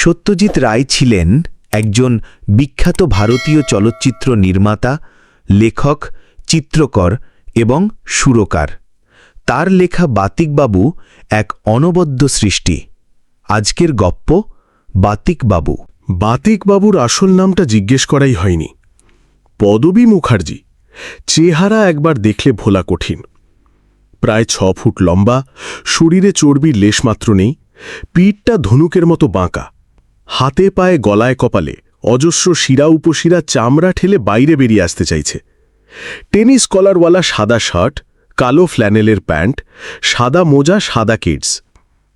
সত্যজিৎ রায় ছিলেন একজন বিখ্যাত ভারতীয় চলচ্চিত্র নির্মাতা, লেখক, চিত্রকর এবং সুরকার। তার লেখা বাতিকবাবু এক অনবদ্য সৃষ্টি। আজকের গপ্প, বাতিকবাবু। বাতিকবাবুর আসল নামটা জিজ্ঞেস করাই হয়নি। পদবী মুখার্জি, চেহারা একবার দেখলে ভোলা কঠিন। প্রায় ছ ফুট লম্বা, শরীরে চর্বির লেশমাত্র নেই, পিঠটা ধনুকের মতো বাঁকা। হাতে পায়ে গলায় কপালে অজস্র শিরা উপশিরা চামড়া ঠেলে বাইরে বেরিয়ে আসতে চাইছে। টেনিস কলারওয়ালা সাদা শার্ট, কালো ফ্ল্যানেলের প্যান্ট, সাদা মোজা, সাদা কিডস।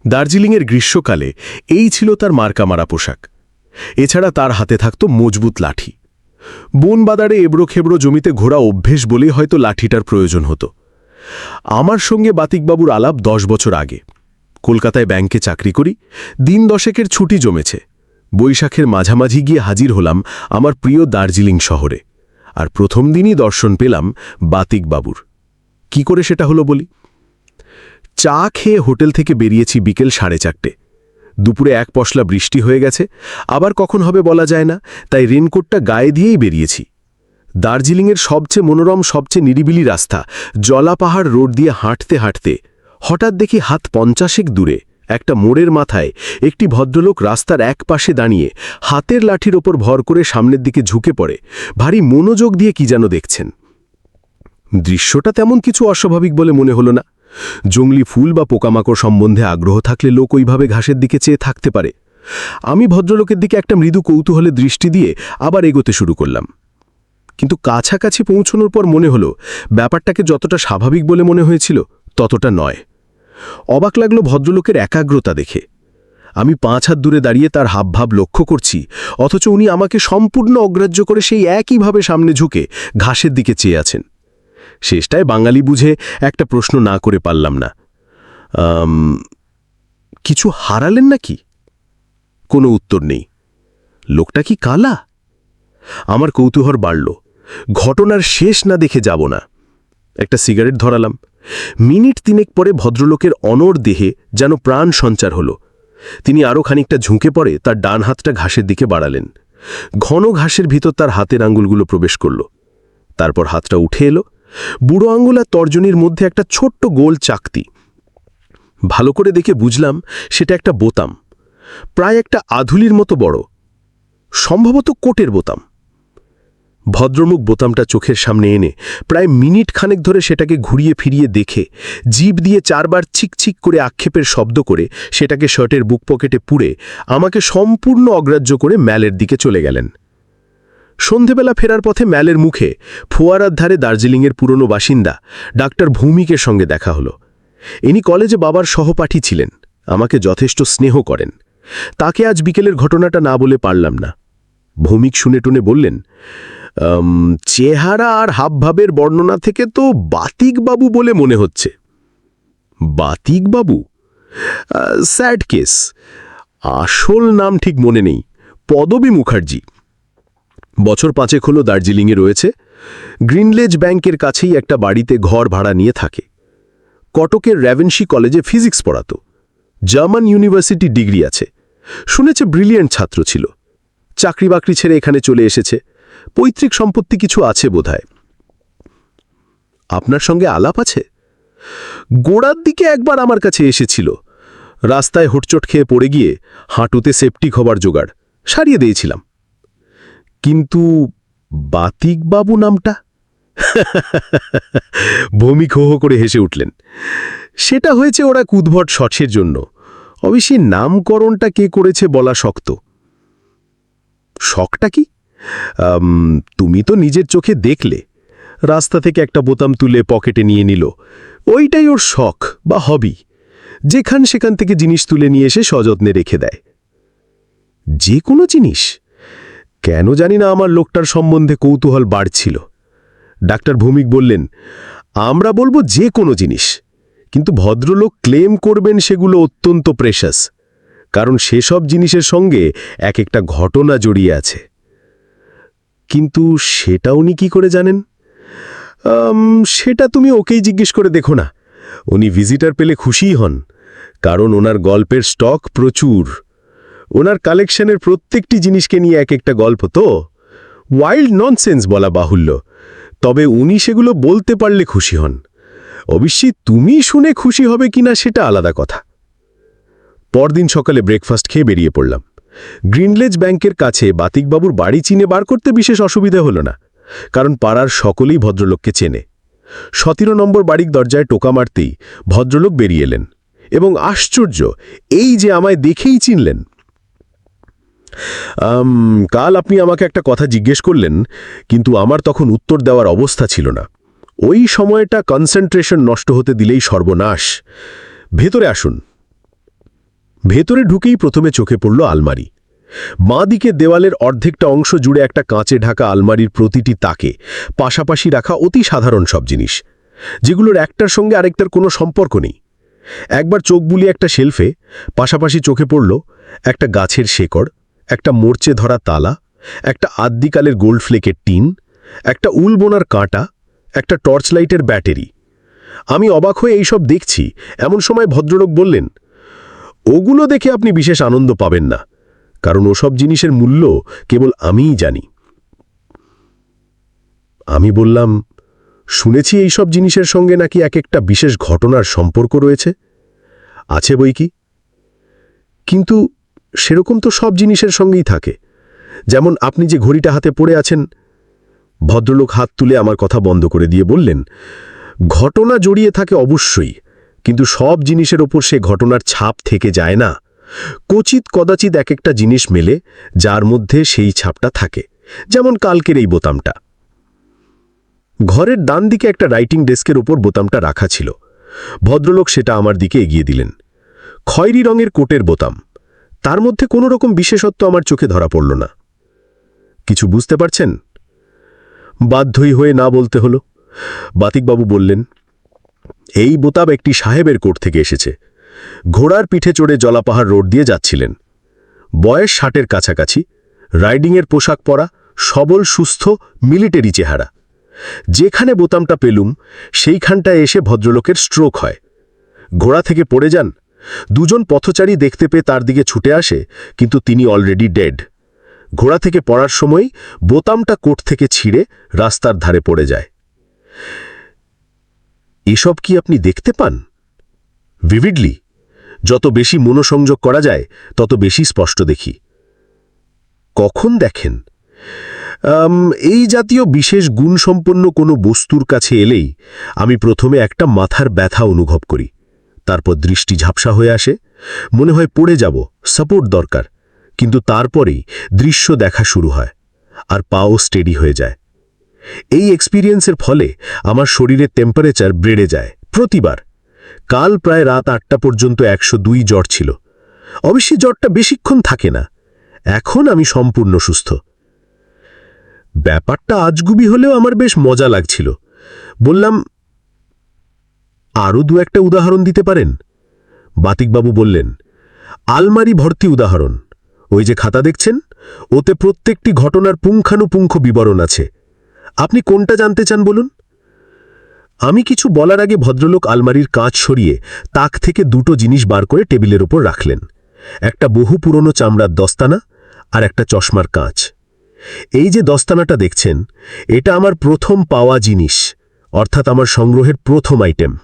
দার্জিলিংয়ের গ্রীষ্মকালে এই ছিল তার মার্কামারা পোশাক। এছাড়া তার হাতে থাকত মজবুত লাঠি। বন বাদারে এবড়ো খেবড়ো জমিতে ঘোরা অভ্যেস বলেই হয়তো লাঠিটার প্রয়োজন হতো। আমার সঙ্গে বাতিকবাবুর আলাপ দশ বছর আগে। কলকাতায় ব্যাংকে চাকরি করি, দিন দশেকের ছুটি জমেছে। বৈশাখের মাঝামাঝি গিয়ে হাজির হলাম আমার প্রিয় দার্জিলিং শহরে। আর প্রথম দিনই দর্শন পেলাম বাতিকবাবুর কি করে সেটা হলো বলি? চা খেয়ে হোটেল থেকে বেরিয়েছি বিকেল সাড়ে চারটে। দুপুরে এক পশলা বৃষ্টি হয়ে গেছে, আবার কখন হবে বলা যায় না, তাই রেনকোটটা গায়ে দিয়েই বেরিয়েছি। দার্জিলিংয়ের সবচেয়ে মনোরম, সবচেয়ে নিরিবিলি রাস্তা জলা পাহাড় রোড দিয়ে হাঁটতে হাঁটতে হঠাৎ দেখি হাত পঞ্চাশেক দূরে। একটা মোড়ের মাথায় একটি ভদ্রলোক রাস্তার এক পাশে দাঁড়িয়ে হাতের লাঠির ওপর ভর করে সামনের দিকে ঝুঁকে পড়ে। ভারী মনোযোগ দিয়ে কি যেন দেখছেন। দৃশ্যটা তেমন কিছু অস্বাভাবিক বলে মনে হলো না। জঙ্গলি ফুল বা পোকামাকড় সম্বন্ধে আগ্রহ থাকলে লোক ওইভাবে ঘাসের দিকে চেয়ে থাকতে পারে। আমি ভদ্রলোকের দিকে একটা মৃদু কৌতূহলে দৃষ্টি দিয়ে আবার এগোতে শুরু করলাম। কিন্তু কাছাকাছি পৌঁছনোর পর মনে হলো, ব্যাপারটাকে যতটা স্বাভাবিক বলে মনে হয়েছিল, ততটা নয়। অবাক লাগল ভদ্রলোকের একাগ্রতা দেখে। আমি পাঁচ হাত দূরে দাঁড়িয়ে তার হাবভাব লক্ষ্য করছি, অথচ উনি আমাকে সম্পূর্ণ অগ্রাহ্য করে সেই একইভাবে সামনে ঝুঁকে ঘাসের দিকে চেয়ে আছেন। শেষটায় বাঙালি বুঝে একটা প্রশ্ন না করে পারলাম না। কিছু হারালেন নাকি? কোনো উত্তর নেই। লোকটা কি কালা? আমার কৌতূহল বাড়ল। ঘটনার শেষ না দেখে যাব না। একটা সিগারেট ধরালাম। মিনিট তিনেক পরে ভদ্রলোকের অনর দেহে যেন প্রাণ সঞ্চার হলো। তিনি আরও খানিকটা ঝুঁকে পড়ে তার ডান হাতটা ঘাসের দিকে বাড়ালেন। ঘন ঘাসের ভিতর তার হাতের আঙ্গুলগুলো প্রবেশ করল। তারপর হাতটা উঠে এলো। বুড়ো আঙ্গুল আর তর্জনীর মধ্যে একটা ছোট্ট গোল চাকতি। ভালো করে দেখে বুঝলাম সেটা একটা বোতাম। প্রায় একটা আধুলির মতো বড়। সম্ভবত কোটের বোতাম। ভদ্রমুখ বোতামটা চোখের সামনে এনে প্রায় মিনিট খানেক ধরে সেটাকে ঘুরিয়ে ফিরিয়ে দেখে জিভ দিয়ে চারবার চিকচিক করে আক্ষেপের শব্দ করে সেটাকে শার্টের বুক পকেটে পুড়ে আমাকে সম্পূর্ণ অগ্রাহ্য করে ম্যালের দিকে চলে গেলেন। সন্ধেবেলা ফেরার পথে ম্যালের মুখে ফোয়ারার ধারে দার্জিলিংয়ের পুরনো বাসিন্দা ডাক্তার ভৌমিকের সঙ্গে দেখা হলো। ইনি কলেজে বাবার সহপাঠী ছিলেন আমাকে যথেষ্ট স্নেহ করেন। তাকে আজ বিকেলের ঘটনাটা না বলে পারলাম না। ভৌমিক শুনে টুনে বললেন "আম, চেহারা আর হাবভাবের বর্ণনা থেকে তো বাতিকবাবু বলে মনে হচ্ছে। বাতিকবাবু? Sad case. আসল নাম ঠিক মনে নেই। পদবী মুখার্জি। বছর পাঁচেক হলো দার্জিলিংয়ে রয়েছে। গ্রিনলেজ ব্যাংকের কাছেই একটা বাড়িতে ঘর ভাড়া নিয়ে থাকে। কটকের র্যাভেনশি কলেজে ফিজিক্স পড়াতো। জার্মান ইউনিভার্সিটি ডিগ্রি আছে। শুনেছে ব্রিলিয়েন্ট ছাত্র ছিল। চাকরি বাকরি ছেড়ে এখানে চলে এসেছে। পৈতৃক সম্পত্তি কিছু আছে বোধহয়। আপনার সঙ্গে আলাপ আছে? গোড়ার দিকে একবার আমার কাছে এসেছিল। রাস্তায় হুটচট খেয়ে পড়ে গিয়ে হাঁটুতে সেপটিক হবার জোগাড়, সারিয়ে দিয়েছিলাম। কিন্তু বাতিকবাবু নামটা? ভূমি খো হো করে হেসে উঠলেন। সেটা হয়েছে ওরা কুদ্ভট শঠের জন্য। অবশ্যই নামকরণটা কে করেছে বলা শক্ত। শখটা কি? তুমি তো নিজের চোখে দেখলে। রাস্তা থেকে একটা বোতাম তুলে পকেটে নিয়ে নিল। ওইটাই ওর শখ বা হবি। যেখান সেখান থেকে জিনিস তুলে নিয়ে এসে সযত্নে রেখে দেয়। যে কোনো জিনিস। কেন জানি না আমার লোকটার সম্বন্ধে কৌতূহল বাড়ছিল। ডাক্তার ভৌমিক বললেন, আমরা বলব যে কোনো জিনিস, কিন্তু ভদ্রলোক ক্লেম করবেন সেগুলো অত্যন্ত প্রেশাস কারণ সেসব জিনিসের সঙ্গে এক একটা ঘটনা জড়িয়ে আছে। কিন্তু সেটা উনি কি করে জানেন? সেটা তুমি ওকেই জিজ্ঞেস করে দেখো না। উনি ভিজিটার পেলে খুশিই হন, কারণ ওনার গল্পের স্টক প্রচুর। ওনার কালেকশনের প্রত্যেকটি জিনিসকে নিয়ে এক একটা গল্প তো? ওয়াইল্ড ননসেন্স বলা বাহুল্য, তবে উনি সেগুলো বলতে পারলে খুশি হন। অবশ্যই তুমি শুনে খুশি হবে কিনা সেটা আলাদা কথা। পরদিন সকালে ব্রেকফাস্ট খেয়ে বেরিয়ে পড়লাম। গ্রিনলেজ ব্যাংকের কাছে বাতিকবাবুর বাড়ি চিনে বার করতে বিশেষ অসুবিধা হলো না, কারণ পাড়ার সকলেই ভদ্রলোককে চেনে। সতেরো নম্বর বাড়ির দরজায় টোকা মারতেই ভদ্রলোক বেরিয়ে এলেন এবং আশ্চর্য, এই যে আমায় দেখেই চিনলেন। কাল আপনি আমাকে একটা কথা জিজ্ঞেস করলেন, কিন্তু আমার তখন উত্তর দেওয়ার অবস্থা ছিল না। ওই সময়টা কনসেন্ট্রেশন নষ্ট হতে দিলেই সর্বনাশ। ভেতরে আসুন। ভেতরে ঢুকেই প্রথমে চোখে পড়ল আলমারি। বাঁ দিকে দেওয়ালের অর্ধেকটা অংশ জুড়ে একটা কাঁচে ঢাকা আলমারির প্রতিটি তাকে, পাশাপাশি রাখা অতি সাধারণ সব জিনিস, যেগুলোর একটার সঙ্গে আরেকটার কোনো সম্পর্ক নেই। একবার চোখ বুলিয়ে একটা শেলফে, পাশাপাশি চোখে পড়ল একটা গাছের শেকড়, একটা মোর্চে ধরা তালা, একটা আদ্যিকালের গোল্ড ফ্লেকের টিন, একটা উল বোনার কাঁটা, একটা টর্চ লাইটের ব্যাটারি। আমি অবাক হয়ে এইসব দেখছি, এমন সময় ভদ্রলোক বললেন ওগুলো দেখে আপনি বিশেষ আনন্দ পাবেন না, কারণ ওসব জিনিসের মূল্য কেবল আমিই জানি। আমি বললাম, শুনেছি এইসব জিনিসের সঙ্গে নাকি এক একটা বিশেষ ঘটনার সম্পর্ক রয়েছে? আছে বই কি? কিন্তু সেরকম তো সব জিনিসের সঙ্গেই থাকে। যেমন আপনি যে ঘড়িটা হাতে পড়ে আছেন, ভদ্রলোক হাত তুলে আমার কথা বন্ধ করে দিয়ে বললেন, ঘটনা জড়িয়ে থাকে অবশ্যই কিন্তু সব জিনিসের ওপর সে ঘটনার ছাপ থেকে যায় না। কচিত কদাচিৎ এক একটা জিনিস মেলে, যার মধ্যে সেই ছাপটা থাকে, যেমন কালকের এই বোতামটা। ঘরের ডান দিকে একটা রাইটিং ডেস্কের ওপর বোতামটা রাখা ছিল। ভদ্রলোক সেটা আমার দিকে এগিয়ে দিলেন। খয়রি রঙের কোটের বোতাম। তার মধ্যে কোনো রকম বিশেষত্ব আমার চোখে ধরা পড়ল না। কিছু বুঝতে পারছেন? বাধ্যই হয়ে না বলতে হলো। বাতিকবাবু বললেন এই বোতাম একটি সাহেবের কোট থেকে এসেছে। ঘোড়ার পিঠে চড়ে জলাপাহাড় রোড দিয়ে যাচ্ছিলেন। বয়স ষাটের কাছাকাছি, রাইডিংয়ের পোশাক পরা, সবল, সুস্থ, মিলিটারি চেহারা। যেখানে বোতামটা পেলুম, সেইখানটায় এসে ভদ্রলোকের স্ট্রোক হয়। ঘোড়া থেকে পড়ে যান, দুজন পথচারী দেখতে পেয়ে তার দিকে ছুটে আসে, কিন্তু তিনি অলরেডি ডেড। ঘোড়া থেকে পড়ার সময় বোতামটা কোট থেকে ছিঁড়ে রাস্তার ধারে পড়ে যায়। এসব কি আপনি দেখতে পান? ভিভিডলি, যত বেশি মনোসংযোগ করা যায়, তত বেশি স্পষ্ট দেখি। কখন দেখেন? এই জাতীয় বিশেষ গুণসম্পন্ন কোনো বস্তুর কাছে এলেই আমি প্রথমে একটা মাথার ব্যথা অনুভব করি। তারপর দৃষ্টি ঝাপসা হয়ে আসে, মনে হয় পড়ে যাব, সাপোর্ট দরকার, কিন্তু তারপরেই দৃশ্য দেখা শুরু হয়, আর পাও স্টেডি হয়ে যায়। এই এক্সপিরিয়েন্সের ফলে আমার শরীরের টেম্পারেচার বেড়ে যায় প্রতিবার। কাল প্রায় রাত আটটা পর্যন্ত একশো দুই জ্বর ছিল। অবশ্যই জ্বরটা বেশিক্ষণ থাকে না। এখন আমি সম্পূর্ণ সুস্থ। ব্যাপারটা আজগুবি হলেও আমার বেশ মজা লাগছিল। বললাম আরও দু একটা উদাহরণ দিতে পারেন? বাতিকবাবু বললেন, আলমারি ভর্তি উদাহরণ। ওই যে খাতা দেখছেন? ওতে প্রত্যেকটি ঘটনার পুঙ্খানুপুঙ্খ বিবরণ আছে। আপনি কোনটা জানতে চান বলুন? আমি কিছু বলার আগে ভদ্রলোক আলমারির কাঁচ সরিয়ে তাক থেকে দুটো জিনিস বার করে টেবিলের ওপর রাখলেন। একটা বহু পুরনো চামড়ার দস্তানা আর একটা চশমার কাঁচ। এই যে দস্তানাটা দেখছেন, এটা আমার প্রথম পাওয়া জিনিস, অর্থাৎ আমার সংগ্রহের প্রথম আইটেম।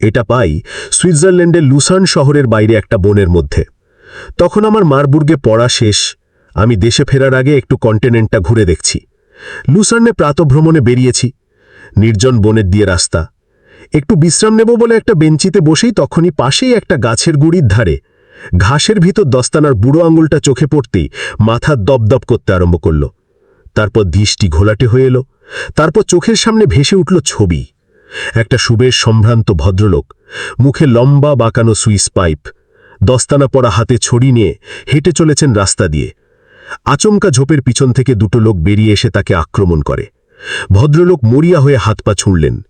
এটা পাই সুইজারল্যান্ডের লুসান শহরের বাইরে একটা বনের মধ্যে। তখন আমার মারবুর্গে পড়া শেষ, আমি দেশে ফেরার আগে একটু কন্টিনেন্টটা ঘুরে দেখছি। লুসার্নে প্রাতভ্রমণে বেরিয়েছি। নির্জন বনের দিয়ে রাস্তা। একটু বিশ্রাম নেব বলে একটা বেঞ্চিতে বসেই তখনই পাশেই একটা গাছের গুড়ির ধারে, ঘাসের ভিতর দস্তানার বুড়ো আঙুলটা চোখে পড়তেই মাথা দপদপ করতে আরম্ভ করল। তারপর দৃষ্টি ঘোলাটে হয়ে এলো, তারপর চোখের সামনে ভেসে উঠল ছবি। একটা সুবেশ সম্ভ্রান্ত ভদ্রলোক, মুখে লম্বা বাঁকানো সুইস পাইপ, দস্তানা পড়া হাতে ছড়ি নিয়ে হেঁটে চলেছেন রাস্তা দিয়ে। আচমকা ঝোপের পিছন থেকে দুটো লোক বেরিয়ে এসে তাকে আক্রমণ করে। ভদ্রলোক মরিয়া হয়ে হাত পা ছুঁড়লেন।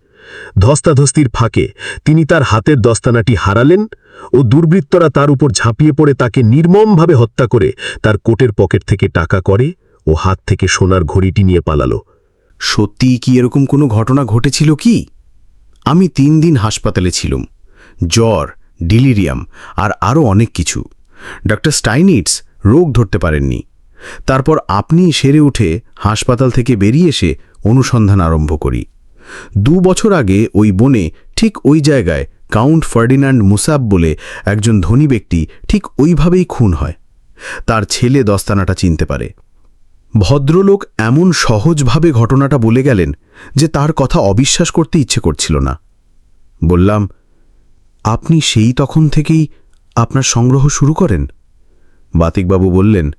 ধস্তাধস্তির ফাঁকে তিনি তার হাতের দস্তানাটি হারালেন ও দুর্বৃত্তরা তার উপর ঝাঁপিয়ে পড়ে তাকে নির্মমভাবে হত্যা করে তার কোটের পকেট থেকে টাকা করে ও হাত থেকে সোনার ঘড়িটি নিয়ে পালালো। সত্যি কি এরকম কোনো ঘটনা ঘটেছিল কি? আমি তিন দিন হাসপাতালে ছিলাম। জ্বর, ডিলিরিয়াম আর আরও অনেক কিছু। ডক্টর স্টাইনিটস রোগ ধরতে পারেননি। তারপর আপনি সেরে উঠে হাসপাতাল থেকে বেরিয়ে এসে অনুসন্ধান আরম্ভ করি। দু বছর আগে ওই বনে ঠিক ওই জায়গায় কাউন্ট ফার্ডিনান্ড মুসাব বলে একজন ধনী ব্যক্তি ঠিক ওইভাবেই খুন হয়। তার ছেলে দস্তানাটা চিনতে পারে। ভদ্রলোক এমন সহজভাবে ঘটনাটা বলে গেলেন যে তার কথা অবিশ্বাস করতে ইচ্ছে করছিল না। বললাম, আপনি সেই তখন থেকেই আপনার সংগ্রহ শুরু করেন? বাতিকবাবু বললেন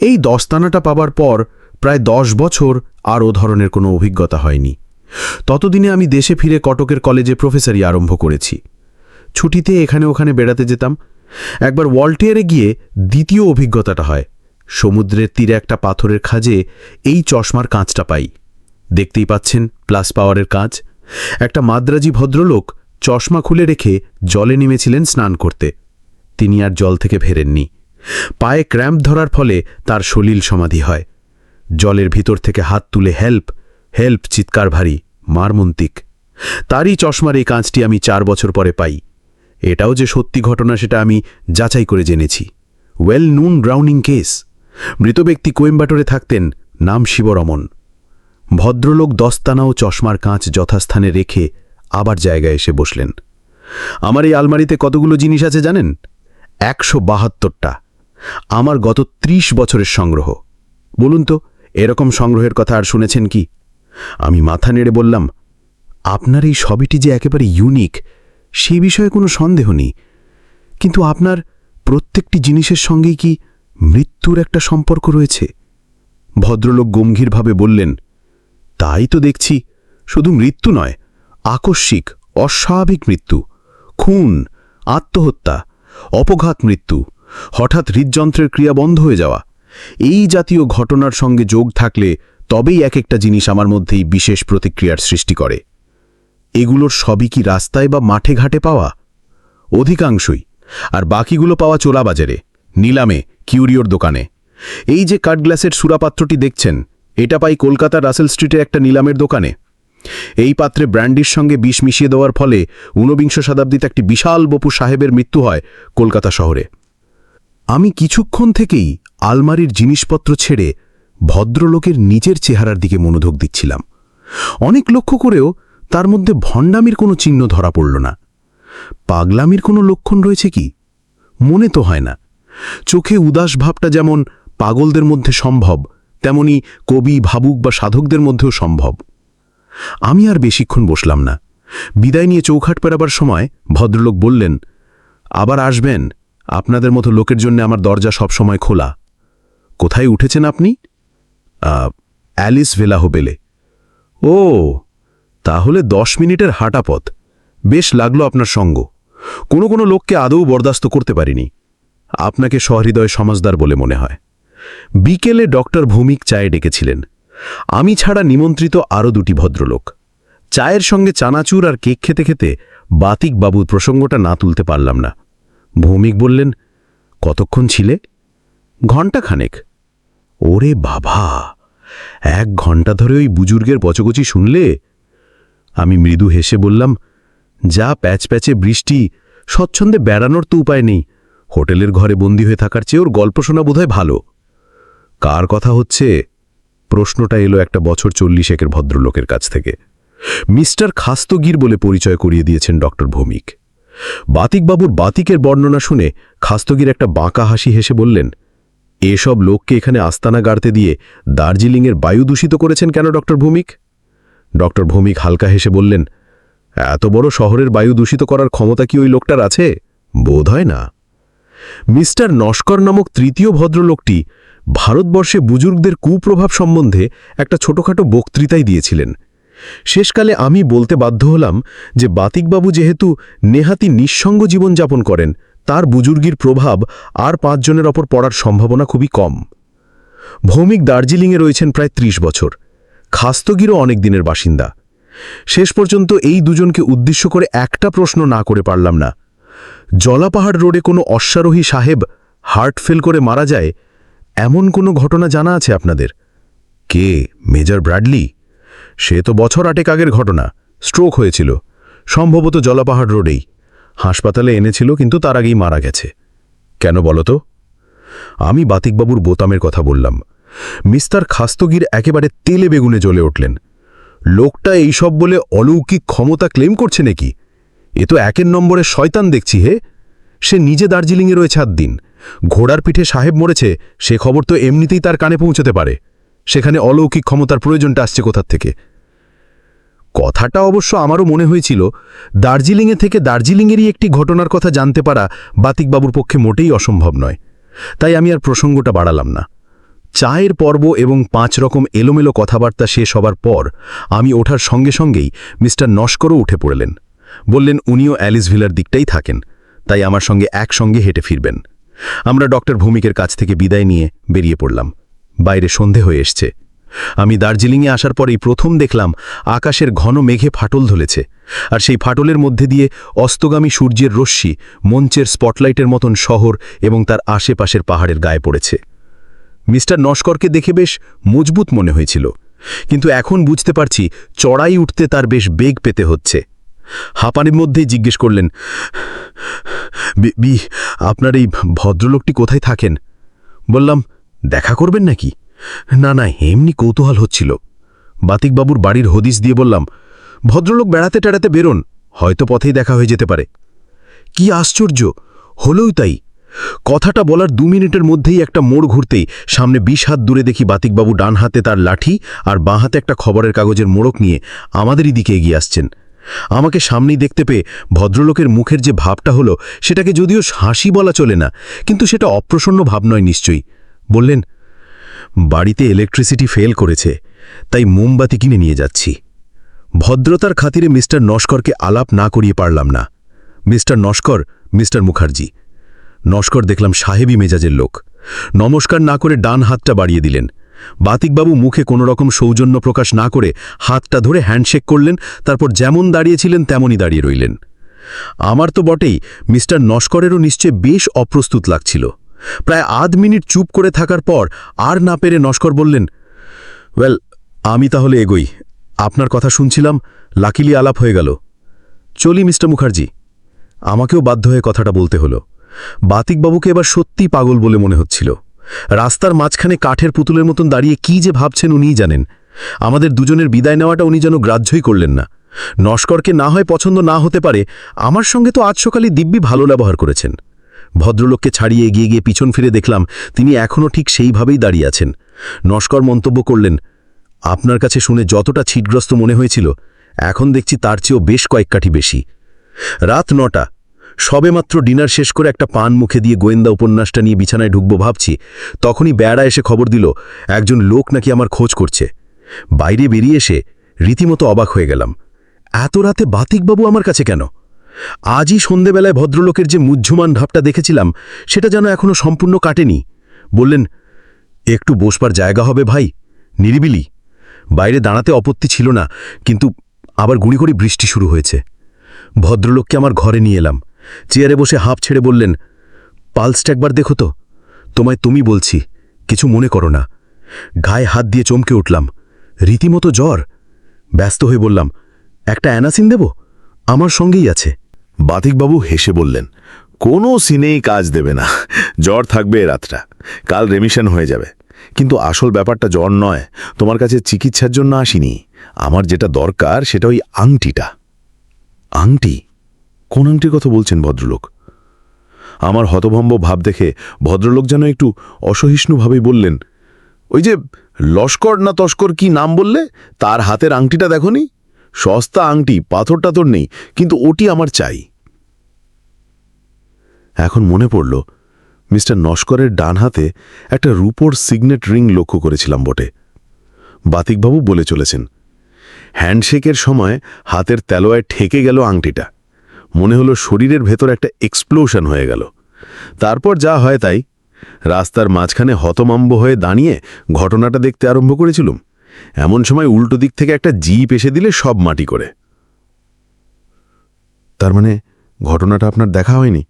এই দস্তানাটা পাবার পর প্রায় দশ বছর আর ও ধরনের কোনো অভিজ্ঞতা হয়নি। ততদিনে আমি দেশে ফিরে কটকের কলেজে প্রফেসরি আরম্ভ করেছি। ছুটিতে এখানে ওখানে বেড়াতে যেতাম। একবার ওয়াল্টিয়ারে গিয়ে দ্বিতীয় অভিজ্ঞতাটা হয়। সমুদ্রের তীরে একটা পাথরের খাজে এই চশমার কাঁচটা পাই। দেখতেই পাচ্ছেন, প্লাস পাওয়ারের কাঁচ। একটা মাদ্রাজি ভদ্রলোক চশমা খুলে রেখে জলে নেমেছিলেন স্নান করতে। তিনি আর জল থেকে ফেরেননি। পায়ে ক্র্যাম্প ধরার ফলে তার সলিল সমাধি হয়। জলের ভিতর থেকে হাত তুলে হেল্প হেল্প চিৎকার ভারী, মারমন্তিক। তারই চশমার এই কাঁচটি আমি চার বছর পরে পাই। এটাও যে সত্যি ঘটনা সেটা আমি যাচাই করে জেনেছি। ওয়েল নুন ড্রাউনিং কেস। মৃত ব্যক্তি কোয়েম্বাটোরে থাকতেন, নাম শিবরমন। ভদ্রলোক দস্তানা ও চশমার কাঁচ যথাস্থানে রেখে আবার জায়গায় এসে বসলেন। আমার এই আলমারিতে কতগুলো জিনিস আছে জানেন? একশো বাহাত্তরটা। আমার গত ত্রিশ বছরের সংগ্রহ। বলুন তো, এরকম সংগ্রহের কথা আর শুনেছেন কি? আমি মাথা নেড়ে বললাম, আপনার এই সবইটি যে একেবারে ইউনিক, সে বিষয়ে কোনো সন্দেহ নেই। কিন্তু আপনার প্রত্যেকটি জিনিসের সঙ্গেই কি মৃত্যুর একটা সম্পর্ক রয়েছে? ভদ্রলোক গম্ভীরভাবে বললেন, তাই তো দেখছি, শুধু মৃত্যু নয়, আকস্মিক, অস্বাভাবিক মৃত্যু, খুন, আত্মহত্যা, অপঘাত মৃত্যু। হঠাৎ হৃদযন্ত্রের ক্রিয়া বন্ধ হয়ে যাওয়া। এই জাতীয় ঘটনার সঙ্গে যোগ থাকলে তবেই এক একটা জিনিস আমার মধ্যেই বিশেষ প্রতিক্রিয়ার সৃষ্টি করে। এগুলোর সবই কি রাস্তায় বা মাঠে ঘাটে পাওয়া? অধিকাংশই। আর বাকিগুলো পাওয়া চোলাবাজারে, নিলামে, কিউরিওর দোকানে। এই যে কাঠগ্লাসের সুরাপাত্রটি দেখছেন, এটা পাই কলকাতা রাসেল স্ট্রিটে একটা নিলামের দোকানে। এই পাত্রে ব্র্যান্ডির সঙ্গে বিষ মিশিয়ে দেওয়ার ফলে ঊনবিংশ শতাব্দীতে একটি বিশাল বপু সাহেবের মৃত্যু হয় কলকাতা শহরে। আমি কিছুক্ষণ থেকেই আলমারির জিনিসপত্র ছেড়ে ভদ্রলোকের নিজের চেহারার দিকে মনোযোগ দিচ্ছিলাম। অনেক লক্ষ্য করেও তার মধ্যে ভণ্ডামির কোনো চিহ্ন ধরা পড়ল না। পাগলামির কোনো লক্ষণ রয়েছে কি? মনে তো হয় না। চোখে উদাস ভাবটা যেমন পাগলদের মধ্যে সম্ভব, তেমনি কবি, ভাবুক বা সাধকদের মধ্যেও সম্ভব। আমি আর বেশিক্ষণ বসলাম না। বিদায় নিয়ে চৌখাট পেরাবার সময় ভদ্রলোক বললেন, আবার আসবেন? আপনাদের মতো লোকের জন্য আমার দরজা সবসময় খোলা। কোথায় উঠেছেন আপনি? অ্যালিস ভেলাহোবেলে। ও, তাহলে দশ মিনিটের হাঁটা পথ বেশ লাগল আপনার সঙ্গ। কোনো কোনো লোককে আদৌ বরদাস্ত করতে পারিনি। আপনাকে সহৃদয় সমাজদার বলে মনে হয়। বিকেলে ডক্টর ভৌমিক চায়ে ডেকেছিলেন। আমি ছাড়া নিমন্ত্রিত আরও দুটি ভদ্রলোক। চায়ের সঙ্গে চানাচুর আর কেক খেতে খেতে বাতিক বাবুর প্রসঙ্গটা না তুলতে পারলাম না। ভৌমিক বললেন, কতক্ষণ ছিলে? ঘণ্টাখানেক। ওরে বাবা! এক ঘণ্টা ধরে ওই বুজুর্গের পচকচি শুনলে? আমি মৃদু হেসে বললাম, যা প্যাচ প্যাচে বৃষ্টি, স্বচ্ছন্দে বেড়ানোর তো উপায় নেই। হোটেলের ঘরে বন্দি হয়ে থাকার চেয়ে ওর গল্প শোনা বোধহয় ভালো। কার কথা হচ্ছে? প্রশ্নটা এলো একটা বছর চল্লিশেকের ভদ্রলোকের কাছ থেকে। মিস্টার খাস্তগির বলে পরিচয় করিয়ে দিয়েছেন ডক্টর ভৌমিক। বাতিকবাবুর বাতিকের বর্ণনা শুনে খাস্তগির একটা বাঁকা হাসি হেসে বললেন, এসব লোককে এখানে আস্তানা গাড়তে দিয়ে দার্জিলিংয়ের বায়ু দূষিত করেছেন কেন ডক্টর ভৌমিক? ডক্টর ভৌমিক হালকা হেসে বললেন, এত বড় শহরের বায়ু দূষিত করার ক্ষমতা কি ওই লোকটার আছে? বোধ হয় না। মিস্টার নস্কর নামক তৃতীয় ভদ্রলোকটি ভারতবর্ষে বুজুর্গদের কুপ্রভাব সম্বন্ধে একটা ছোটখাটো বক্তৃতাই দিয়েছিলেন। শেষকালে আমি বলতে বাধ্য হলাম যে বাতিকবাবু যেহেতু নেহাতি নিঃসঙ্গ জীবনযাপন করেন, তার বুজুর্গির প্রভাব আর পাঁচজনের ওপর পড়ার সম্ভাবনা খুবই কম। ভৌমিক দার্জিলিংয়ে রয়েছেন প্রায় ত্রিশ বছর। খাস্তগিরও অনেক দিনের বাসিন্দা। শেষ পর্যন্ত এই দুজনকে উদ্দেশ্য করে একটা প্রশ্ন না করে পারলাম না। জলাপাহাড় রোডে কোনো অশ্বারোহী সাহেব হার্ট ফেল করে মারা যায়, এমন কোনো ঘটনা জানা আছে আপনাদের? কে, মেজর ব্র্যাডলি? সে তো বছর আটেক আগের ঘটনা, স্ট্রোক হয়েছিল, সম্ভবত জলাপাহাড় রোডেই। হাসপাতালে এনেছিল, কিন্তু তার আগেই মারা গেছে। কেন বলো তো? আমি বাতিকবাবুর বোতামের কথা বললাম। মিস্টার খাস্তগির একেবারে তেলে বেগুনে জ্বলে উঠলেন। লোকটা এইসব বলে অলৌকিক ক্ষমতা ক্লেম করছে নাকি? এ তো একের নম্বরে শয়তান দেখছি হে। সে নিজে দার্জিলিংয়ে রয়েছে আট দিন ঘোড়ার পিঠে সাহেব মরেছে, সে খবর তো এমনিতেই তার কানে পৌঁছতে পারে। সেখানে অলৌকিক ক্ষমতার প্রয়োজনটা আসছে কোথার থেকে? কথাটা অবশ্য আমারও মনে হয়েছিল, দার্জিলিংয়ে থেকে দার্জিলিংয়েরই একটি ঘটনার কথা জানতে পারা বাতিকবাবুর পক্ষে মোটেই অসম্ভব নয়। তাই আমি আর প্রসঙ্গটা বাড়ালাম না। চায়ের পর্ব এবং পাঁচ রকম এলোমেলো কথাবার্তা শেষ হবার পর আমি ওঠার সঙ্গে সঙ্গেই মিস্টার নস্করও উঠে পড়লেন। বললেন, উনিও অ্যালিসভিলার দিকটাই থাকেন, তাই আমার সঙ্গে একসঙ্গে হেঁটে ফিরবেন। আমরা ডক্টর ভৌমিকের কাছ থেকে বিদায় নিয়ে বেরিয়ে পড়লাম। বাইরে সন্ধে হয়ে এসছে। আমি দার্জিলিংয়ে আসার পরেই প্রথম দেখলাম আকাশের ঘন মেঘে ফাটল ধরেছে আর সেই ফাটলের মধ্যে দিয়ে অস্তগামী সূর্যের রশ্মি মঞ্চের স্পটলাইটের মতন শহর এবং তার আশেপাশের পাহাড়ের গায়ে পড়েছে। মিস্টার নস্করকে দেখে বেশ মজবুত মনে হয়েছিল, কিন্তু এখন বুঝতে পারছি চড়াই উঠতে তার বেশ বেগ পেতে হচ্ছে। হাঁপানির মধ্যেই জিজ্ঞেস করলেন "বি- আপনার এই ভদ্রলোকটি কোথায় থাকেন? বললাম দেখা করবেন নাকি? না না, এমনি কৌতূহল হচ্ছিল। বাতিকবাবুর বাড়ির হদিস দিয়ে বললাম, ভদ্রলোক বেড়াতে টেড়াতে বেরোন, হয়তো পথেই দেখা হয়ে যেতে পারে। কি আশ্চর্য! হলেও তাই। কথাটা বলার দু মিনিটের মধ্যেই একটা মোড় ঘুরতেই সামনে বিশ হাত দূরে দেখি বাতিকবাবু ডান হাতে তার লাঠি আর বাঁ হাতে একটা খবরের কাগজের মোড়ক নিয়ে আমাদেরই দিকে এগিয়ে আসছেন। আমাকে সামনেই দেখতে পেয়ে ভদ্রলোকের মুখের যে ভাবটা হলো, সেটাকে যদিও হাসি বলা চলে না, কিন্তু সেটা অপ্রসন্ন ভাব নয় নিশ্চয়ই। বললেন, বাড়িতে ইলেকট্রিসিটি ফেল করেছে, তাই মোমবাতি কিনে নিয়ে যাচ্ছি। ভদ্রতার খাতিরে মিস্টার নস্করকে আলাপ না করিয়ে পারলাম না। Mister Naskar, mister Mukherjee. Naskar দেখলাম সাহেবী মেজাজের লোক। নমস্কার না করে ডান হাতটা বাড়িয়ে দিলেন। বাতিকবাবু মুখে কোনো রকম সৌজন্য প্রকাশ না করে হাতটা ধরে হ্যান্ডশেক করলেন, তারপর যেমন দাঁড়িয়েছিলেন তেমনই দাঁড়িয়ে রইলেন। আমার তো বটেই মিস্টার নস্করেরও নিশ্চয় বেশ অপ্রস্তুত লাগছিল। প্রায় আধ মিনিট চুপ করে থাকার পর আর না পেরে নস্কর বললেন, ওয়েল, আমি তাহলে এগোই। আপনার কথা শুনছিলাম, লাকিলি আলাপ হয়ে গেল। চলি, মিস্টার মুখার্জি। আমাকেও বাধ্য হয়ে কথাটা বলতে হলো। বাতিকবাবুকে এবার সত্যিই পাগল বলে মনে হচ্ছিল। রাস্তার মাঝখানে কাঠের পুতুলের মতন দাঁড়িয়ে কি যে ভাবছেন উনিই জানেন। আমাদের দুজনের বিদায় নেওয়াটা উনি যেন গ্রাহ্যই করলেন না। নস্করকে না হয় পছন্দ না হতে পারে, আমার সঙ্গে তো আজ সকালে দিব্যি ভালো ব্যবহার করেছেন। ভদ্রলোককে ছাড়িয়ে এগিয়ে গিয়ে পিছন ফিরে দেখলাম তিনি এখনও ঠিক সেইভাবেই দাঁড়িয়ে আছেন। নস্কর মন্তব্য করলেন, আপনার কাছে শুনে যতটা ছিটগ্রস্ত মনে হয়েছিল, এখন দেখছি তার চেয়েও বেশ কয়েক কাঠি বেশি। রাত নটা, সবেমাত্র ডিনার শেষ করে একটা পান মুখে দিয়ে গোয়েন্দা উপন্যাসটা নিয়ে বিছানায় ঢুকবো ভাবছি, তখনই বেড়া এসে খবর দিল, একজন লোক নাকি আমার খোঁজ করছে। বাইরে বেরিয়ে এসে রীতিমতো অবাক হয়ে গেলাম, এত রাতে বাতিকবাবু আমার কাছে কেন? আজই সন্ধেবেলায় ভদ্রলোকের যে মুহ্যমান ভাবটা দেখেছিলাম, সেটা যেন এখনও সম্পূর্ণ কাটেনি। বললেন, একটু বসবার জায়গা হবে ভাই, নিরিবিলি। বাইরে দাঁড়াতে আপত্তি ছিল না, কিন্তু আবার গুঁড়ি গুঁড়ি বৃষ্টি শুরু হয়েছে। ভদ্রলোককে আমার ঘরে নিয়ে এলাম। চেয়ারে বসে হাঁপ ছেড়ে বললেন, পালসটা একবার দেখো তো। তোমায় তুমি বলছি, কিছু মনে করো না। গায়ে হাত দিয়ে চমকে উঠলাম। রীতিমতো জ্বর। ব্যস্ত হয়ে বললাম, একটা অ্যানাসিন দেব? আমার সঙ্গেই আছে। বাতিকবাবু হেসে বললেন, কোনো সিনেই কাজ দেবে না। জ্বর থাকবে রাতটা। কাল রেমিশন হয়ে যাবে। কিন্তু আসল ব্যাপারটা জ্বর নয়। তোমার কাছে চিকিৎসার জন্য আসিনি। আমার যেটা দরকার সেটা ওই আংটিটা। আংটি? কোন আংটির কথা বলছেন ভদ্রলোক? আমার হতভম্ব ভাব দেখে ভদ্রলোক যেন একটু অসহিষ্ণুভাবেই বললেন, ওই যে লস্কর না তস্কর কি নাম বললে? তার হাতের আংটিটা দেখনি? সস্তা আংটি পাথর টাথর নেই, কিন্তু ওটি আমার চাই। এখন মনে পড়ল, মিস্টার নস্করের ডান হাতে একটা রূপোর সিগনেট রিং লক্ষ্য করেছিলাম বটে। বাতিকবাবু বলে চলেছেন, হ্যান্ডশেকের সময় হাতের তেলোয়ায় ঠেকে গেল আংটিটা। মনে হলো শরীরের ভেতর একটা এক্সপ্লোশন হয়ে গেল। তারপর যা হয় তাই। রাস্তার মাঝখানে হতমাম্ব হয়ে দাঁড়িয়ে ঘটনাটা দেখতে আরম্ভ করেছিলুম। এমন সময় উল্টো দিক থেকে একটা জিপ এসে দিলে সব মাটি করে। তার মানে ঘটনাটা আপনার দেখা হয়নি?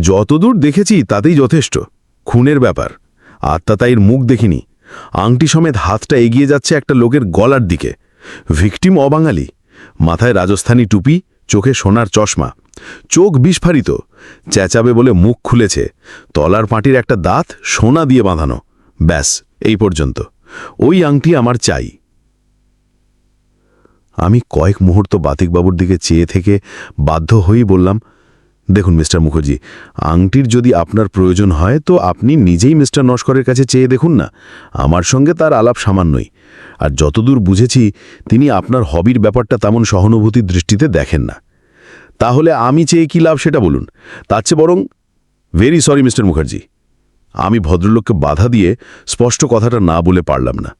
যতদূর দেখেছি তাতেই যথেষ্ট, খুনের ব্যাপার। আত্মাতাইয়ের মুখ দেখিনি। আংটি সমেত হাতটা এগিয়ে যাচ্ছে একটা লোকের গলার দিকে। ভিকটিম অবাঙালি। মাথায় রাজস্থানী টুপি, চোখে সোনার চশমা। চোখ বিস্ফারিত। চেঁচাবে বলে মুখ খুলেছে। তলার পাটির একটা দাঁত সোনা দিয়ে বাঁধানো। ব্যাস, এই পর্যন্ত। ওই আংটি আমার চাই। আমি কয়েক মুহূর্ত বাতিকবাবুর দিকে চেয়ে থেকে বাধ্য হয়েই বললাম, দেখুন মিস্টার মুখার্জি, আংটির যদি আপনার প্রয়োজন হয় তো আপনি নিজেই মিস্টার নস্করের কাছে চেয়ে দেখুন না, আমার সঙ্গে তার আলাপ সামান্যই। আর যতদূর বুঝেছি, তিনি আপনার হবির ব্যাপারটা তেমন সহানুভূতির দৃষ্টিতে দেখেন না। তাহলে আমি চেয়ে কি লাভ সেটা বলুন। তার চেয়ে বরং ভেরি সরি মিস্টার মুখার্জি। আমি ভদ্রলোককে বাধা দিয়ে স্পষ্ট কথাটা না বলে পারলাম না।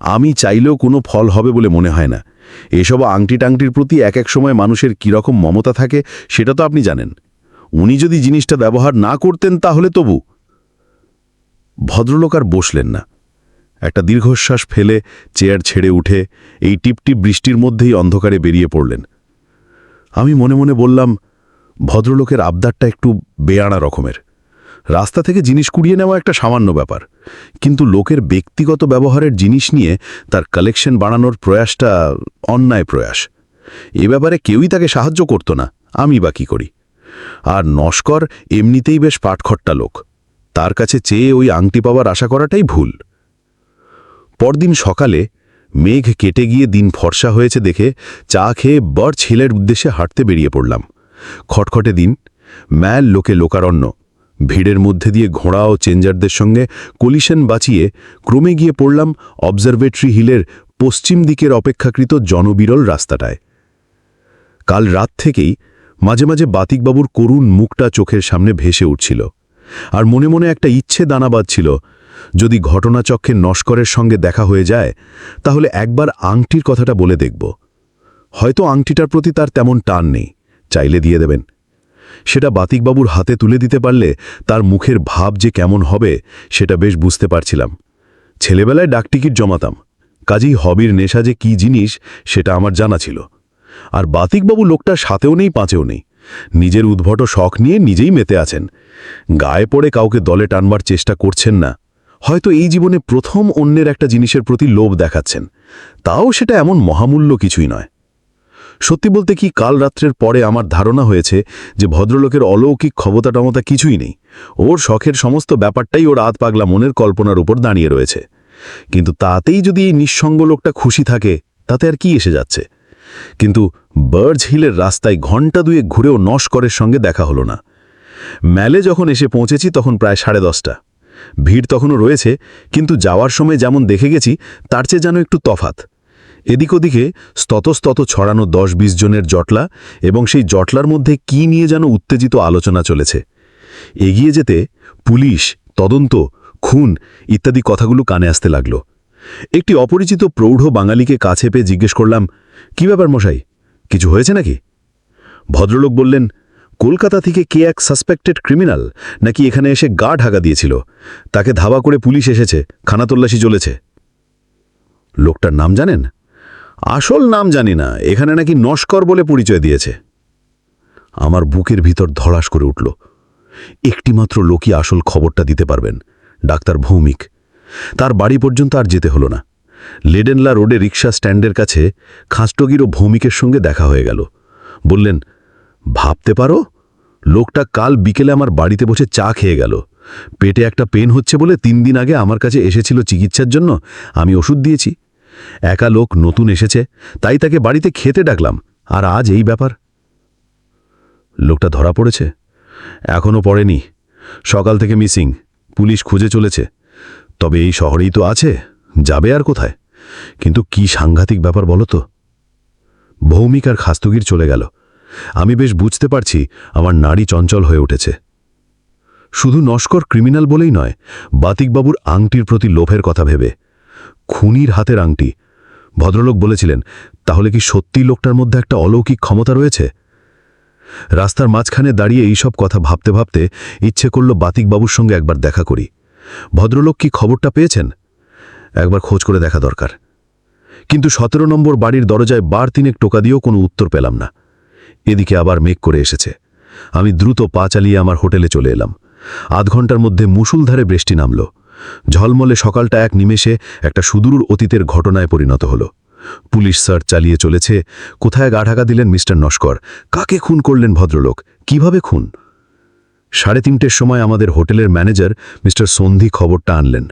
আমি চাইলেও কোনো ফল হবে বলে মনে হয় না। এসব আংটি টাংটির প্রতি এক এক সময় মানুষের কীরকম মমতা থাকে সেটা তো আপনি জানেন। উনি যদি জিনিসটা ব্যবহার না করতেন তাহলে তবু। ভদ্রলোক আর বসলেন না। একটা দীর্ঘশ্বাস ফেলে চেয়ার ছেড়ে উঠে এই টিপটিপ বৃষ্টির মধ্যেই অন্ধকারে বেরিয়ে পড়লেন। আমি মনে মনে বললাম, ভদ্রলোকের আবদারটা একটু বেয়ানা রকমের। রাস্তা থেকে জিনিস কুড়িয়ে নেওয়া একটা সামান্য ব্যাপার। কিন্তু লোকের ব্যক্তিগত ব্যবহারের জিনিস নিয়ে তার কালেকশন বাড়ানোর প্রয়াসটা অন্যায় প্রয়াস। এ ব্যাপারে কেউই তাকে সাহায্য করত না, আমি বা কী করি? আর নস্কর এমনিতেই বেশ পাটখট্টা লোক। তার কাছে চেয়ে ওই আংটি পাওয়ার আশা করাটাই ভুল। পরদিন সকালে মেঘ কেটে গিয়ে দিন ফর্সা হয়েছে দেখে চা খেয়ে বর ছেলের উদ্দেশ্যে হাঁটতে বেরিয়ে পড়লাম। খটখটে দিন, ম্যাল লোকে লোকারণ্য। ভিড়ের মধ্যে দিয়ে ঘোড়া ও চেঞ্জারদের সঙ্গে কলিশন বাঁচিয়ে ক্রমে গিয়ে পড়লাম অবজারভেটরি হিলের পশ্চিম দিকের অপেক্ষাকৃত জনবিরল রাস্তাটায়। কাল রাত থেকেই মাঝে মাঝে বাতিকবাবুর করুণ মুখটা চোখের সামনে ভেসে উঠছিল আর মনে মনে একটা ইচ্ছে দানা বাঁধছিল, যদি ঘটনাচক্রে নস্করের সঙ্গে দেখা হয়ে যায়, তাহলে একবার আংটির কথাটা বলে দেখব। হয়তো আংটিটার প্রতি তার তেমন টান নেই, চাইলে দিয়ে দেবেন। সেটা বাতিকবাবুর হাতে তুলে দিতে পারলে তার মুখের ভাব যে কেমন হবে, সেটা বেশ বুঝতে পারছিলাম। ছেলেবেলায় ডাকটিকিট জমাতাম। কাজেই হবির নেশা যে কী জিনিস, সেটা আমার জানা ছিল। আর বাতিকবাবু লোকটা সাথেও নেই, পাঁচেও নেই। নিজের উদ্ভট শখ নিয়ে নিজেই মেতে আছেন। গায়ে পড়ে কাউকে দলে টানবার চেষ্টা করছেন না। হয়তো এই জীবনে প্রথম অন্যের একটা জিনিসের প্রতি লোভ দেখাচ্ছেন। তাও সেটা এমন মহামূল্য কিছুই নয়। সত্যি বলতে কি কাল রাত্রের পরে আমার ধারণা হয়েছে যে ভদ্রলোকের অলৌকিক ক্ষমতা টমতা কিছুই নেই। ওর শখের সমস্ত ব্যাপারটাই ওর আত পাগলা মনের কল্পনার উপর দাঁড়িয়ে রয়েছে। কিন্তু তাতেই যদি এই নিঃসঙ্গ লোকটা খুশি থাকে, তাতে আর কি এসে যাচ্ছে? কিন্তু বার্জ হিলের রাস্তায় ঘণ্টা দুয়ে ঘুরেও নস্করের সঙ্গে দেখা হলো না। ম্যালে যখন এসে পৌঁছেছি তখন প্রায় সাড়ে দশটা। ভিড় তখনও রয়েছে, কিন্তু যাওয়ার সময় যেমন দেখে গেছি, তার চেয়ে যেন একটু তফাত। এদিক ওদিকে স্ততস্তত ছড়ানো দশ বিশ জনের জটলা এবং সেই জটলার মধ্যে কি নিয়ে যেন উত্তেজিত আলোচনা চলেছে। এগিয়ে যেতে পুলিশ, তদন্ত, খুন ইত্যাদি কথাগুলো কানে আসতে লাগল। একটি অপরিচিত প্রৌঢ় বাঙালিকে কাছে পেয়ে জিজ্ঞেস করলাম, কি ব্যাপার মশাই, কিছু হয়েছে নাকি? ভদ্রলোক বললেন, কলকাতা থেকে কে এক সাসপেক্টেড ক্রিমিনাল নাকি এখানে এসে গা ঢাকা দিয়েছিল? তাকে ধাবা করে পুলিশ এসেছে, খানাতল্লাশি চলেছে। লোকটার নাম জানেন? আসল নাম জানি না, এখানে নাকি নস্কর বলে পরিচয় দিয়েছে। আমার বুকের ভিতর ধড়াস করে উঠল। একটিমাত্র লোকই আসল খবরটা দিতে পারবেন, ডাক্তার ভৌমিক। তার বাড়ি পর্যন্ত আর যেতে হলো না। লেডেনলা রোডে রিক্সা স্ট্যান্ডের কাছে খাঁচটগির ও ভৌমিকের সঙ্গে দেখা হয়ে গেল। বললেন, ভাবতে পারো? লোকটা কাল বিকেলে আমার বাড়িতে বসে চা খেয়ে গেল। পেটে একটা পেন হচ্ছে বলে তিন দিন আগে আমার কাছে এসেছিল চিকিৎসার জন্য, আমি ওষুধ দিয়েছি। একা লোক নতুন এসেছে, তাই তাকে বাড়িতে খেতে ডাকলাম। আর আজ এই ব্যাপার। লোকটা ধরা পড়েছে। এখনও পড়েনি। সকাল থেকে মিসিং। পুলিশ খুঁজে চলেছে। তবে এই শহরেই তো আছে। যাবে আর কোথায়? কিন্তু কি সাংঘাতিক ব্যাপার বলো তো? ভৌমিক আর খাস্তগির চলে গেল। আমি বেশ বুঝতে পারছি আমার নারী চঞ্চল হয়ে উঠেছে। শুধু নস্কর ক্রিমিনাল বলেই নয়, বাতিকবাবুর আংটির প্রতি লোভের কথা ভেবে। খুনির হাতের আংটি। ভদ্রলোক বলেছিলেন, তাহলে কি সত্যি লোকটার মধ্যে একটা অলৌকিক ক্ষমতা রয়েছে? রাস্তার মাঝখানে দাঁড়িয়ে এইসব কথা ভাবতে ভাবতে ইচ্ছে করল বাতিকবাবুর সঙ্গে একবার দেখা করি। ভদ্রলোক কি খবরটা পেয়েছেন? একবার খোঁজ করে দেখা দরকার। কিন্তু সতেরো নম্বর বাড়ির দরজায় বার তিনেক টোকা দিয়েও কোনো উত্তর পেলাম না। এদিকে আবার মেঘ করে এসেছে। আমি দ্রুত পা চালিয়ে আমার হোটেলে চলে এলাম। আধ ঘণ্টার মধ্যে মুসুলধারে বৃষ্টি নামল। ঝলমলে সকালটা এক নিমেষে একটা সুদূর অতীতের ঘটনায় পরিণত হলো। পুলিশ সার্চ চালিয়ে চলেছে। কোথায় গা ঢাকা দিলেন মিস্টার নস্কর? কাকে খুন করলেন ভদ্রলোক? কীভাবে খুন? সাড়ে তিনটের সময় আমাদের হোটেলের ম্যানেজার মিস্টার সন্ধি খবরটা আনলেন।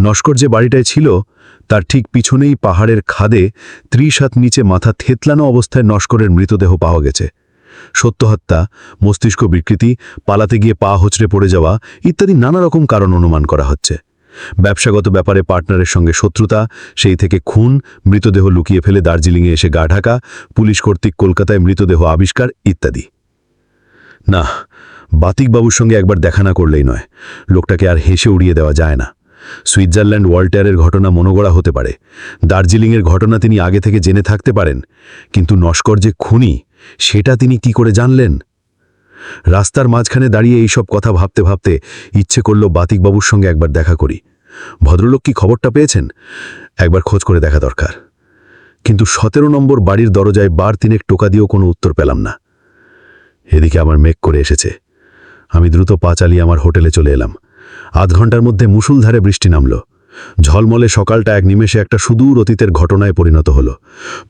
নস্কর যে বাড়িটায় ছিল, তার ঠিক পিছনেই পাহাড়ের খাদে ত্রিশ হাত নিচে মাথা থেতলানো অবস্থায় নস্করের মৃতদেহ পাওয়া গেছে। সত্যহত্যা, মস্তিষ্ক বিকৃতি, পালাতে গিয়ে পা হোচড়ে পড়ে যাওয়া ইত্যাদি নানা রকম কারণ অনুমান করা হচ্ছে। ব্যবসাগত ব্যাপারে পার্টনারের সঙ্গে শত্রুতা, সেই থেকে খুন, মৃতদেহ লুকিয়ে ফেলে দার্জিলিংয়ে এসে গা ঢাকা, পুলিশ কর্তৃক কলকাতায় মৃতদেহ আবিষ্কার ইত্যাদি। না, বাতিকবাবুর সঙ্গে একবার দেখা না করলেই নয়। লোকটাকে আর হেসে উড়িয়ে দেওয়া যায় না। সুইজারল্যান্ড ওয়াল্টারের ঘটনা মনোগড়া হতে পারে। দার্জিলিংয়ের ঘটনা তিনি আগে থেকে জেনে থাকতে পারেন, কিন্তু নস্কর যে খুনি সেটা তিনি কি করে জানলেন? রাস্তার মাঝখানে দাঁড়িয়ে এইসব কথা ভাবতে ভাবতে ইচ্ছে করল বাতিকবাবুর সঙ্গে একবার দেখা করি। ভদ্রলোক কি খবরটা পেয়েছেন? একবার খোঁজ করে দেখা দরকার। কিন্তু সতেরো নম্বর বাড়ির দরজায় বার তিনেক টোকা দিয়েও কোনো উত্তর পেলাম না। এদিকে আমার মেঘ করে এসেছে। আমি দ্রুত পা চালিয়ে আমার হোটেলে চলে এলাম। আধ ঘণ্টার মধ্যে মুষলধারে বৃষ্টি নামল। ঝলমলে সকালটা এক নিমেষে একটা সুদূর অতীতের ঘটনায় পরিণত হলো।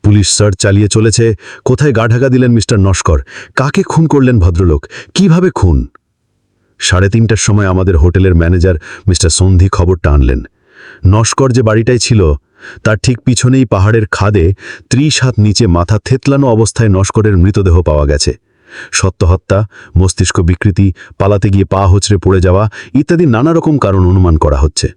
পুলিশ সার্চ চালিয়ে চলেছে, কোথায় গা ঢাকা দিলেন মিস্টার নস্কর? কাকে খুন করলেন ভদ্রলোক? কীভাবে খুন? সাড়ে তিনটার সময় আমাদের হোটেলের ম্যানেজার মিস্টার সন্ধি খবরটা আনলেন নস্কর যে বাড়িটায় ছিল, তার ঠিক পিছনেই পাহাড়ের খাদে ত্রিশ হাত নিচে মাথা থেতলানো অবস্থায় নস্করের মৃতদেহ পাওয়া গেছে। সত্যহত্যা, মস্তিষ্ক বিকৃতি, পালাতে গিয়ে পা হোচড়ে পড়ে যাওয়া ইত্যাদি নানা রকম কারণ অনুমান করা হচ্ছে।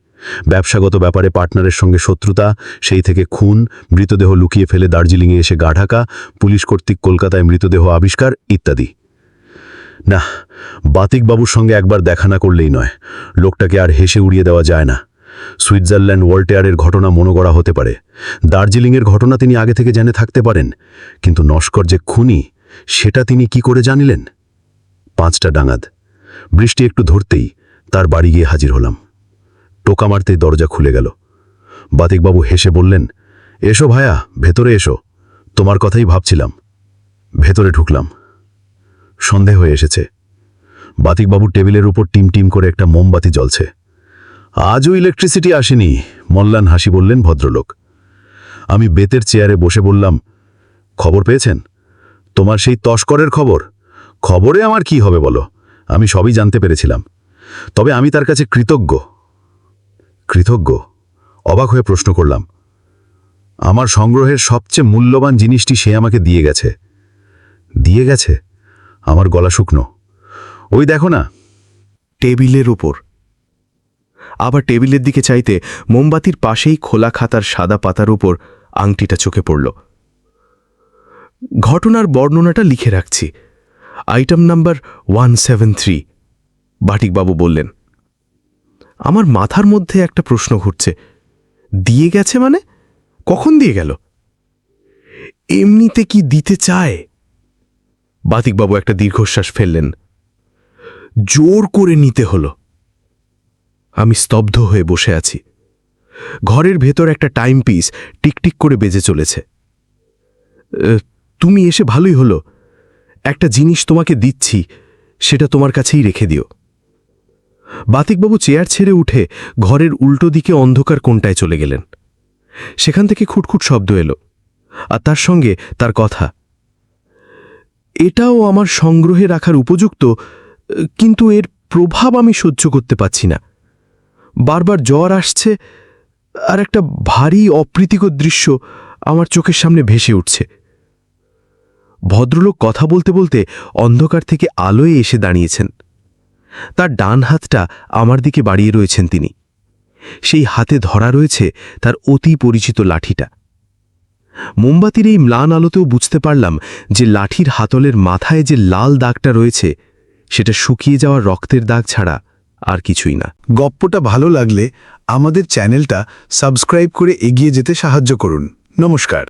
ব্যবসাগত ব্যাপারে পার্টনারের সঙ্গে শত্রুতা, সেই থেকে খুন, মৃতদেহ লুকিয়ে ফেলে দার্জিলিংয়ে এসে গা ঢাকা, পুলিশ কর্তৃক কলকাতায় মৃতদেহ আবিষ্কার, ইত্যাদি। না বাতিকবাবুর সঙ্গে একবার দেখা না করলেই নয়। লোকটাকে আর হেসে উড়িয়ে দেওয়া যায় না। সুইজারল্যান্ড ওয়াল্টেয়ারের ঘটনা মনোগড়া হতে পারে। দার্জিলিংয়ের ঘটনা তিনি আগে থেকে জেনে থাকতে পারেন। কিন্তু নস্কর যে খুনি, সেটা তিনি কি করে জানিলেন? পাঁচটা ডাঙাদ বৃষ্টি একটু ধরতেই তার বাড়ি গিয়ে হাজির হলাম। টোকা মারতেই দরজা খুলে গেল। বাতিকবাবু হেসে বললেন, এসো ভায়া, ভেতরে এসো। তোমার কথাই ভাবছিলাম। ভেতরে ঢুকলাম। সন্ধে হয়ে এসেছে। বাতিকবাবুর টেবিলের উপর টিম টিম করে একটা মোমবাতি জ্বলছে। আজও ইলেকট্রিসিটি আসেনি, মল্লান হাসি বললেন ভদ্রলোক। আমি বেতের চেয়ারে বসে বললাম, খবর পেয়েছেন? তোমার সেই তস্করের খবর? খবরে আমার কি হবে বলো? আমি সবই জানতে পেরেছিলাম। তবে আমি তার কাছে কৃতজ্ঞ। কৃতজ্ঞ। অবাক হয়ে প্রশ্ন করলাম, আমার সংগ্রহের সবচেয়ে মূল্যবান জিনিসটি সে আমাকে দিয়ে গেছে। দিয়ে গেছে? আমার গলা শুকনো। ওই দেখো না। টেবিলের উপর। আবার টেবিলের দিকে চাইতে মোমবাতির পাশেই খোলা খাতার সাদা পাতার উপর আংটিটা চোখে পড়ল। ঘটনার বর্ণনাটা লিখে রাখছি। Item number one seven three বাটিকবাবু বললেন আমার মাথার মধ্যে একটা প্রশ্ন ঘুরছে। দিয়ে গেছে মানে? কখন দিয়ে গেল? এমনিতে কি দিতে চায়? বাতিকবাবু একটা দীর্ঘশ্বাস ফেললেন। জোর করে নিতে হলো। আমি স্তব্ধ হয়ে বসে আছি। ঘরের ভেতর একটা টাইম পিস টিকটিক করে বেজে চলেছে। তুমি এসে ভালোই হলো। একটা জিনিস তোমাকে দিচ্ছি, সেটা তোমার কাছেই রেখে দিও। বাতিকবাবু চেয়ার ছেড়ে উঠে ঘরের উল্টো দিকে অন্ধকার কোনটায় চলে গেলেন। সেখান থেকে খুটখুট শব্দ এলো, আর তার সঙ্গে তার কথা। এটাও আমার সংগ্রহে রাখার উপযুক্ত, কিন্তু এর প্রভাব আমি সহ্য করতে পারছি না। বারবার জ্বর আসছে, আর একটা ভারী অপ্রীতিকর দৃশ্য আমার চোখের সামনে ভেসে উঠছে। ভদ্রলোক কথা বলতে বলতে অন্ধকার থেকে আলোয় এসে দাঁড়িয়েছেন। তার ডান হাতটা আমার দিকে বাড়িয়ে রয়েছেন তিনি। সেই হাতে ধরা রয়েছে তার অতি পরিচিত লাঠিটা। মোমবাতির এই ম্লান আলোতেও বুঝতে পারলাম যে লাঠির হাতলের মাথায় যে লাল দাগটা রয়েছে, সেটা শুকিয়ে যাওয়া রক্তের দাগ ছাড়া আর কিছুই না। গপ্পটা ভালো লাগলে আমাদের চ্যানেলটা সাবস্ক্রাইব করে এগিয়ে যেতে সাহায্য করুন। নমস্কার।